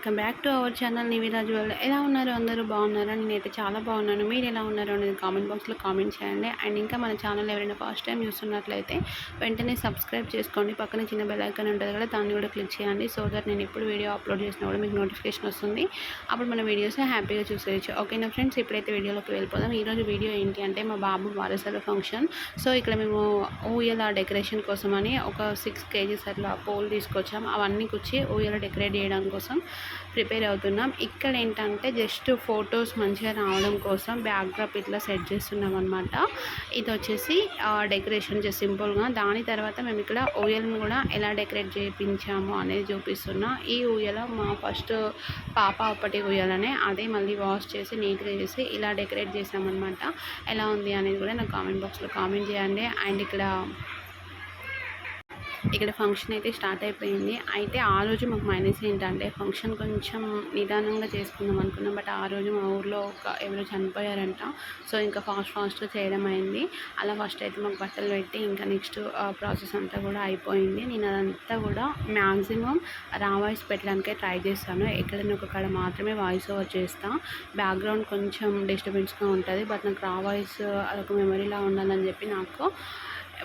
Welcome back to our channel నివిరాజు వాళ్ళు ఎలా ఉన్నారు అందరూ? బాగున్నారా? నేనైతే చాలా బాగున్నాను. మీరు ఎలా ఉన్నారు అనేది కామెంట్ బాక్స్లో కామెంట్ చేయండి. అండ్ ఇంకా మన ఛానల్ ఎవరైనా ఫస్ట్ టైం చూస్తున్నట్లయితే వెంటనే సబ్స్క్రైబ్ చేసుకోండి. పక్కన చిన్న బెల్ ఉంటుంది కదా దాన్ని కూడా క్లిక్ చేయండి. సో దట్ నేను ఎప్పుడు వీడియో అప్లోడ్ చేసినా కూడా మీకు నోటిఫికేషన్ వస్తుంది. అప్పుడు మన వీడియోస్ హ్యాపీగా చూసేయచ్చు. ఓకేనా ఫ్రెండ్స్? ఇప్పుడైతే వీడియోలోకి వెళ్ళిపోదాం. ఈరోజు వీడియో ఏంటి అంటే మా బాబు వారసుల ఫంక్షన్. సో ఇక్కడ మేము ఊయల డెకరేషన్ కోసం అని ఒక సిక్స్ కేజీస్ అట్లా పోల్ తీసుకొచ్చాం. అవన్నీ కూర్చి ఊయల డెకరేట్ చేయడం కోసం. ప్రిపేర్ అవుతున్నాం. ఇక్కడ ఏంటంటే జస్ట్ ఫొటోస్ మంచిగా రావడం కోసం బ్యాక్డ్రాప్ ఇట్లా సెట్ చేస్తున్నాం అనమాట ఇది వచ్చేసి డెకరేషన్ చేసి సింపుల్గా దాని తర్వాత మేము ఇక్కడ ఊయలను కూడా ఎలా డెకరేట్ చేయించాము అనేది చూపిస్తున్నా. ఈ ఊయల మా ఫస్ట్ పాప అప్పటి ఊయలనే అదే మళ్ళీ వాష్ చేసి నీట్గా చేసి ఇలా డెకరేట్ చేసామన్నమాట ఎలా ఉంది అనేది కూడా నాకు కామెంట్ బాక్స్లో కామెంట్ చేయండి. అండ్ ఇక్కడ ఇక్కడ ఫంక్షన్ అయితే స్టార్ట్ అయిపోయింది. అయితే ఆ రోజు మాకు మైనస్ ఏంటంటే ఫంక్షన్ కొంచెం నిదానంగా చేసుకుందాం అనుకున్నాం. బట్ ఆ రోజు మా ఊర్లో ఒక ఎవరో చనిపోయారంట. సో ఇంకా ఫాస్ట్ ఫాస్ట్గా చేయడం అయింది. అలా ఫస్ట్ అయితే మాకు బట్టలు పెట్టి ఇంకా నెక్స్ట్ ప్రాసెస్ అంతా కూడా అయిపోయింది. నేను అదంతా కూడా మ్యాక్సిమం రా వాయిస్ పెట్టడానికే ట్రై చేస్తాను. ఎక్కడైనా ఒక మాత్రమే వాయిస్ ఓవర్ చేస్తాను బ్యాక్గ్రౌండ్ కొంచెం డిస్టర్బెన్స్గా ఉంటుంది. బట్ నాకు రా వాయిస్ అదొక మెమరీలా ఉండాలని చెప్పి నాకు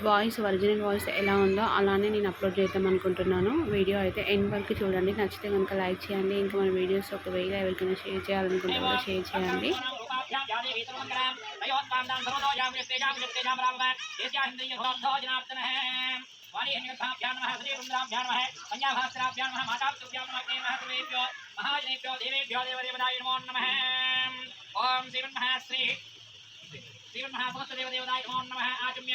వాయిస్ ఒరిజినల్ వాయిస్ ఎలా ఉందో అలానే నేను అప్లోడ్ చేద్దాం అనుకుంటున్నాను వీడియో అయితే ఎండ్ వరకు చూడండి నచ్చితే కనుక లైక్ చేయండి ఇంకా మన వీడియోస్ ఒకవేళ ఎవరికైనా షేర్ చేయాలనుకుంటే షేర్ చేయండి ఓం శ్రీ శ్రీమన్మహాసమస్తదేవదేవతాయ నమో నమ ఆచమ్య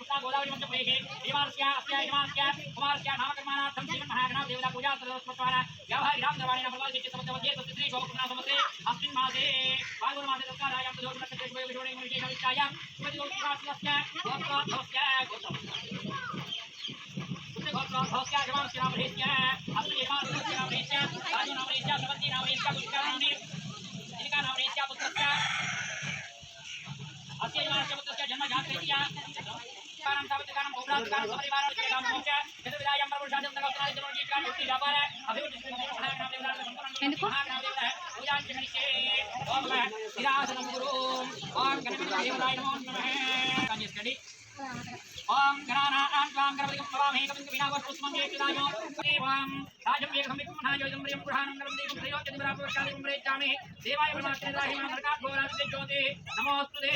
पुष्पा गोदावरी मंत्र प्रवेशे देवार्च्या अस्या यजमानस्या कुमारस्या नामकर्माणार्थं श्रीमन् महागणां देवता पूजा सर्वस्मत्वाना व्यावहारिणां द्रवाणेन भगवान् समत्वमध्ये तत्स्त्री शोभकुणा समत्रे अस्मिन् मासे फाल्गुन मासे तत्कालायां तदोर् नक्षत्रेषु विषोणे विशेषविष्टायां सुमतिगोष्ठिवासिनस्य गोत्रध्वस्य गोत्रम् गोत्रध्वस्य यजमानस्य नामधेस्य गिरासनं गुरुम् ॐ गणपतिदेवताय नमो नमः। कन्या स्टडी। ॐ घनानां त्वां गणपतिं भवामहे कविं कविनावस्तुष्मं येकिदाय देवां राजं एकं विपुणायोजं प्रियं पुराणं गणं देवं त्रयो चन्द्रापवशालिं प्रेच्छामि देवाय परमात्मने दाहि माँ नरकात् घोरात्रे ज्योतिः। नमोऽस्तु दे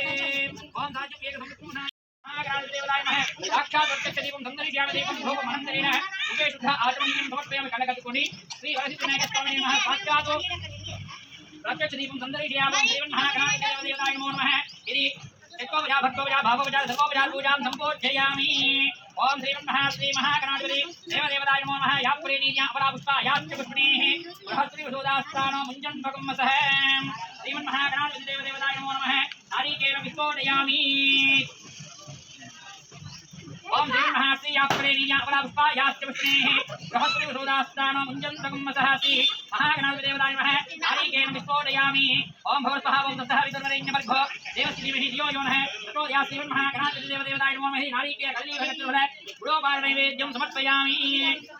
ॐ राजं एकं विपुणाय महागणदेवताय नमः साक्षात् प्रत्यक्षदीपं सन्दर्श्यामदेवं भोगमहन्तरेण। उपेशुद्ध आचमनीयं समर्पयामि कलकत्कुणि श्रीवरसिद्धनायकस्वामिने नमः। साक्षात् प्रत्यक्षदीपं सन्दर्शयामः देवं महागणाधिदेवदेवताय नमो नमः। इति यत्कोपजा भक्तोपजा भावोपजा ओम श्री ब्रह्म श्री देवदेवताय नमो नमः। या पुरेणीया अपरापुष्पा याश्च पुष्पणीः बृहस्पतिसोदास्तानो मुञ्जन् भगवमसः श्रीमन्महागणाधिपति देवदेवताय नमो नमः नारीकेलं विस्फोटयामि ब्रह्मासि या प्रेरी या परापा याश्च विष्णेः बृहस्पति वसुदास्तानो मुञ्जन्तकं मसहासि महागणाधिदेवताय नमः। हरिकेण विस्फोटयामि। ॐ भवत्पः वं ततः विदुर्वरेण्यवर्गो देवश्रीभिः धियो यो नः ततो यासि महागणाधिदेवदेवताय नमो महि नारीकेण कल्लीभगत्युर्वः गुरोपारनैवेद्यं समर्पयामि।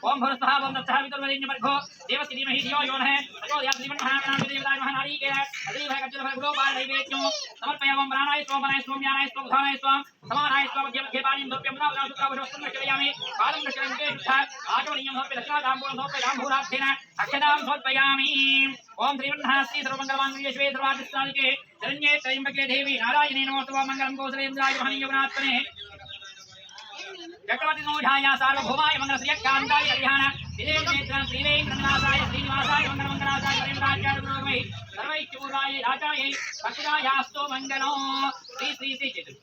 ॐ भवत्पः वं ततः विदुर्वरेण्यवर्गो देवश्रीभिः धियो यो नः ततो यासि महागणाधिदेवताय नमः। नारीकेण कल्लीभगत्युर्वः गुरोपारनैवेद्यं समर्पयामि। प्राणाय स्वाम प्राणाय स्वाम यानाय समानाय स्वाम స్వమ్యానాయ స్వధానాయ స్వం సమానాయ స్వ మధ్య మధ్య పాణిం దోప్యం ముదా శుక్రావశం నష్టయామి కాలం నష్టయంతే శుద్ధ ఆచమనీయం సమర్ప్య దక్షిణాదాంబూలం సమర్ప్య దాంబూలార్థేన అక్షదాం సమర్పయామి ఓం శ్రీమన్మహాశ్రీ సర్వమంగళమాంగళ్య శివే సర్వాధిష్టానికే శరణ్యే త్రయంబకే దేవి నారాయణే నమోస్తవ మంగళం కోసలేంద్రాయ మహనీయగుణాత్మనే చక్రవర్తి నోఢాయ సార్వభౌమాయ మంగళ శ్రీయకాంతాయ కళ్యాణ శ్రీవేంద్రం శ్రీవేంద్రనాథాయ శ్రీనివాసాయ మంగళ మంగళాచార్య ప్రేమరాచార్య గురువై సర్వైక్యూరాయ రాజాయ భక్తిరాయాస్తో మంగళం శ్రీ శ్రీ శ్రీ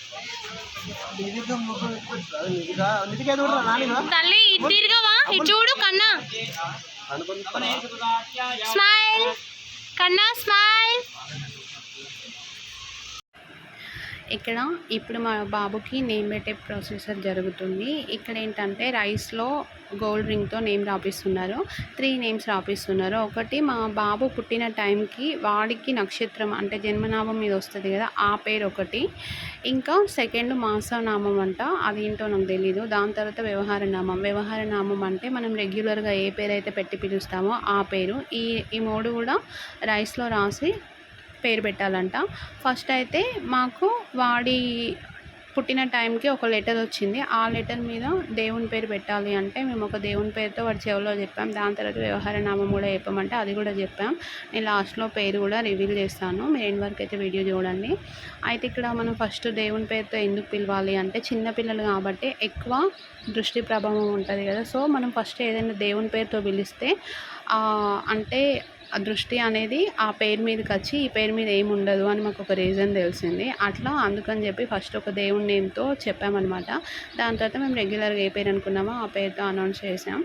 తల్లి ఇటు చూడు కన్నా. స్మైల్. కన్నా స్మైల్. ఇక్కడ ఇప్పుడు మా బాబుకి నేమ్ పెట్టే ప్రొసెసర్ జరుగుతుంది. ఇక్కడ ఏంటంటే రైస్లో గోల్డ్ రింగ్తో నేమ్ రాపిస్తున్నారు. త్రీ నేమ్స్ రాపిస్తున్నారు. ఒకటి మా బాబు పుట్టిన టైంకి వాడికి నక్షత్రం అంటే జన్మనామం మీద వస్తుంది కదా ఆ పేరు ఒకటి. ఇంకా సెకండ్ మాసనామం అంట అదేంటో నాకు తెలీదు. దాని తర్వాత వ్యవహార నామం వ్యవహార నామం అంటే మనం రెగ్యులర్గా ఏ పేరు అయితే పెట్టి పిలుస్తామో ఆ పేరు. ఈ ఈ మూడు కూడా రైస్లో రాసి పేరు పెట్టాలంట. ఫస్ట్ అయితే మాకు వాడి పుట్టిన టైంకి ఒక లెటర్ వచ్చింది. ఆ లెటర్ మీద దేవుని పేరు పెట్టాలి అంటే మేము ఒక దేవుని పేరుతో వాడి చెవిలో చెప్పాం. దాని తర్వాత వ్యవహార నామం కూడా చెప్పామంటే అది కూడా చెప్పాం. నేను లాస్ట్లో పేరు కూడా రివీల్ చేస్తాను. మీరు ఎండ్ వరకు అయితే వీడియో చూడండి. అయితే ఇక్కడ మనం ఫస్ట్ దేవుని పేరుతో ఎందుకు పిలవాలి అంటే చిన్నపిల్లలు కాబట్టి ఎక్కువ దృష్టి ప్రభావం ఉంటుంది కదా. సో మనం ఫస్ట్ ఏదైనా దేవుని పేరుతో పిలిస్తే అంటే ఆ దృష్టి అనేది ఆ పేరు మీదకి వచ్చి ఈ పేరు మీద ఏమి ఉండదు అని మాకు ఒక రీజన్ తెలిసింది. అట్లా అందుకని చెప్పి ఫస్ట్ ఒక దేవుడి నేమ్తో చెప్పామన్నమాట. దాని తర్వాత మేము రెగ్యులర్గా ఏ పేరు అనుకున్నామో ఆ పేరుతో అనౌన్స్ చేసాం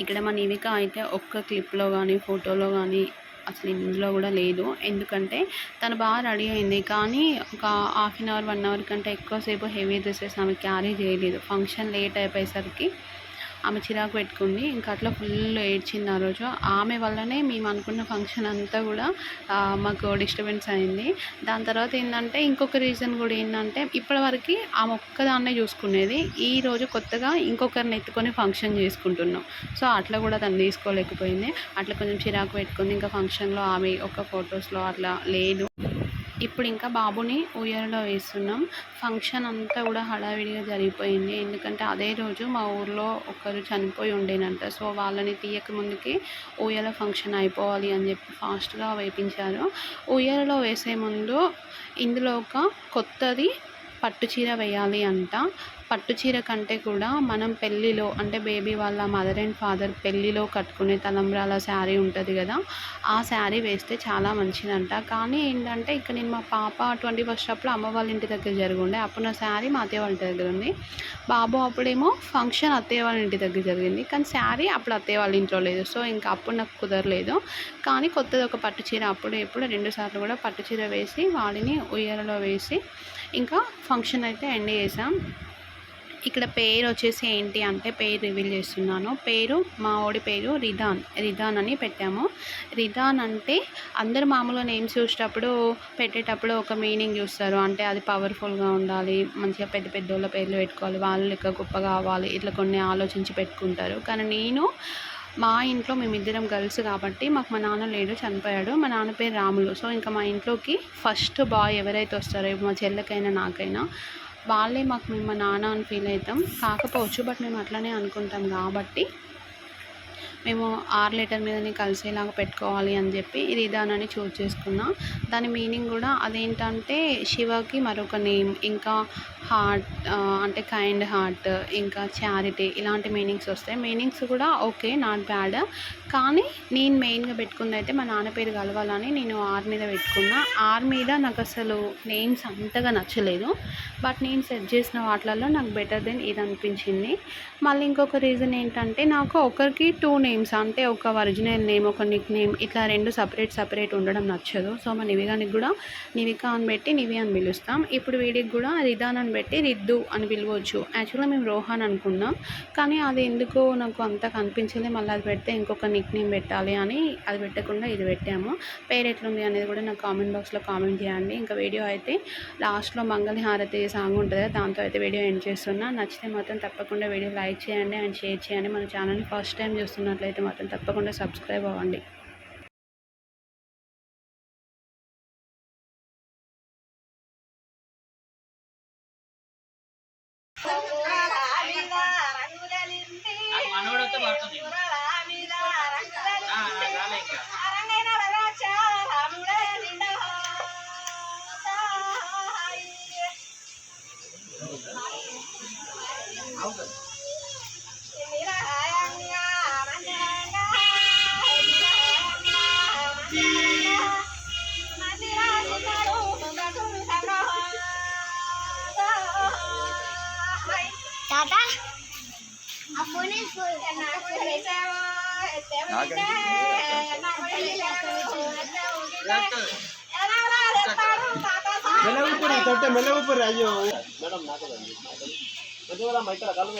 ఇక్కడ మా నివిక అయితే ఒక్క క్లిప్లో కానీ ఫోటోలో కానీ అసలు ఇందులో కూడా లేదు. ఎందుకంటే తను బాగా రెడీ అయింది. కానీ ఒక half an hour one hour కంటే ఎక్కువసేపు హెవీ డ్రెస్సెస్ ఆమె క్యారీ చేయలేదు. ఫంక్షన్ లేట్ అయిపోయేసరికి ఆమె చిరాకు పెట్టుకుంది. ఇంకా అట్లా ఫుల్ ఏడ్చింది ఆ రోజు. ఆమె వల్లనే మేము అనుకున్న ఫంక్షన్ అంతా కూడా మాకు డిస్టర్బెన్స్ అయింది. దాని తర్వాత ఏంటంటే ఇంకొక రీజన్ కూడా ఏంటంటే ఇప్పటివరకు ఆమె ఒక్కదాన్నే చూసుకునేది. ఈ రోజు కొత్తగా ఇంకొకరిని ఎత్తుకొని ఫంక్షన్ చేసుకుంటున్నాం. సో అట్లా కూడా తను తీసుకోలేకపోయింది. అట్లా కొంచెం చిరాకు పెట్టుకుంది. ఇంకా ఫంక్షన్లో ఆమె ఒక ఫొటోస్లో అట్లా లేదు. ఇప్పుడు ఇంకా బాబుని ఉయ్యాలలో వేస్తున్నాం. ఫంక్షన్ అంతా కూడా హడావిడిగా జరిగిపోయింది. ఎందుకంటే అదే రోజు మా ఊర్లో ఒకరు చనిపోయి ఉండేనంట. సో వాళ్ళని తీయక ముందుకి ఉయ్యాల ఫంక్షన్ అయిపోవాలి అని చెప్పి ఫాస్ట్గా వేపించారు. ఉయ్యాలలో వేసే ముందు ఇందులో ఒక కొత్తది పట్టు చీర వేయాలి అంట. పట్టు చీర కంటే కూడా మనం పెళ్ళిలో అంటే బేబీ వాళ్ళ మదర్ అండ్ ఫాదర్ పెళ్ళిలో కట్టుకునే తలంబ్రాల శారీ ఉంటుంది కదా ఆ శారీ వేస్తే చాలా మంచిదంట. కానీ ఏంటంటే ఇక్కడ నేను మా పాప ట్వంటీ ఫస్ట్ అప్పుడు అమ్మ వాళ్ళ ఇంటి దగ్గర జరుగుండే. అప్పుడు నా శారీ మా అత్తయ్య వాళ్ళ దగ్గర ఉంది. బాబు అప్పుడేమో ఫంక్షన్ అత్తయ్య వాళ్ళ ఇంటి దగ్గర జరిగింది. కానీ శారీ అప్పుడు అత్తయ్య వాళ్ళ ఇంట్లో లేదు. సో ఇంకా అప్పుడు నాకు కుదరలేదు. కానీ కొత్తది ఒక పట్టు చీర అప్పుడు ఎప్పుడు రెండు సార్లు కూడా పట్టు చీర వేసి వాడిని ఉయ్యాలలో వేసి ఇంకా ఫంక్షన్ అయితే ఎండ్ చేసాం. ఇక్కడ పేరు వచ్చేసి ఏంటి అంటే పేరు రివీల్ చేస్తున్నాను. పేరు మా ఓడి పేరు రిధాన్ రిధాన్ అని పెట్టాము. రిధాన్ అంటే అందరు మామూలుగా నేమ్స్ చూసేటప్పుడు పెట్టేటప్పుడు ఒక మీనింగ్ చూస్తారు. అంటే అది పవర్ఫుల్గా ఉండాలి మంచిగా పెద్ద పెద్ద వాళ్ళ పేర్లు పెట్టుకోవాలి వాళ్ళు లెక్క గొప్ప కావాలి ఇట్లా కొన్ని ఆలోచించి పెట్టుకుంటారు. కానీ నేను మా ఇంట్లో మేమిద్దరం గర్ల్స్ కాబట్టి మాకు మా నాన్న లేడు చనిపోయాడు. మా నాన్న పేరు రాములు. సో ఇంకా మా ఇంట్లోకి ఫస్ట్ బాయ్ ఎవరైతే వస్తారో మా చెల్లెకైనా నాకైనా వాళ్ళే మాకు మేము మా నాన్న అని ఫీల్ అవుతాం. కాకపోవచ్చు బట్ మేము అట్లనే అనుకుంటాం కాబట్టి మేము ఆరు లెటర్ మీదనే కలిసేలాగా పెట్టుకోవాలి అని చెప్పి ఇది ఇదానని చూజ్ చేసుకున్నా. దాని మీనింగ్ కూడా అదేంటంటే శివకి మరొక నేమ్ ఇంకా హార్ట్ అంటే కైండ్ హార్ట్ ఇంకా చారిటీ ఇలాంటి మీనింగ్స్ వస్తాయి. మీనింగ్స్ కూడా ఓకే నాట్ బ్యాడ్ కానీ నేను మెయిన్గా పెట్టుకుంది అయితే మా నాన్న పేరు కలవాలని నేను ఆర్ మీద పెట్టుకున్నా. ఆర్ మీద నాకు అసలు నేమ్స్ అంతగా నచ్చలేదు. బట్ నేను సెట్ చేసిన వాటిలలో నాకు బెటర్ దెన్ ఇది అనిపించింది. మళ్ళీ ఇంకొక రీజన్ ఏంటంటే నాకు ఒకరికి టూ నేమ్స్ నేమ్స్ అంటే ఒక ఒరిజినల్ నేమ్ ఒక నిక్ నేమ్ ఇట్లా రెండు సపరేట్ సపరేట్ ఉండడం నచ్చదు. సో మా నివిగానికి కూడా నివిక అని పెట్టి నివి అని పిలుస్తాం. ఇప్పుడు వీడికి కూడా రిదాన్ అని పెట్టి రిద్దు అని పిలవచ్చు. యాక్చువల్గా మేము రోహన్ అనుకున్నాం. కానీ అది ఎందుకో నాకు అంత కనిపించలే. మళ్ళీ అది పెడితే ఇంకొక నిక్ నేమ్ పెట్టాలి అని అది పెట్టకుండా ఇది పెట్టాము. పేరు ఎట్లుంది అనేది కూడా నాకు కామెంట్ బాక్స్లో కామెంట్ చేయండి. ఇంకా వీడియో అయితే లాస్ట్లో మంగళ హారతి సాంగ్ ఉంటుంది కదా, దాంతో అయితే వీడియో ఎండ్ చేస్తున్నా. నచ్చితే మాత్రం తప్పకుండా వీడియో లైక్ చేయండి అండ్ షేర్ చేయండి. మన ఛానల్ని ఫస్ట్ టైం చూస్తున్నట్లయితే మాత్రం తప్పకుండా సబ్స్క్రైబ్ అవ్వండి. હતા આ ફોને મેલે ઉપર મેલે ઉપર આવ્યો મેડમ નાખો બધું બધા મૈત્રા કાલું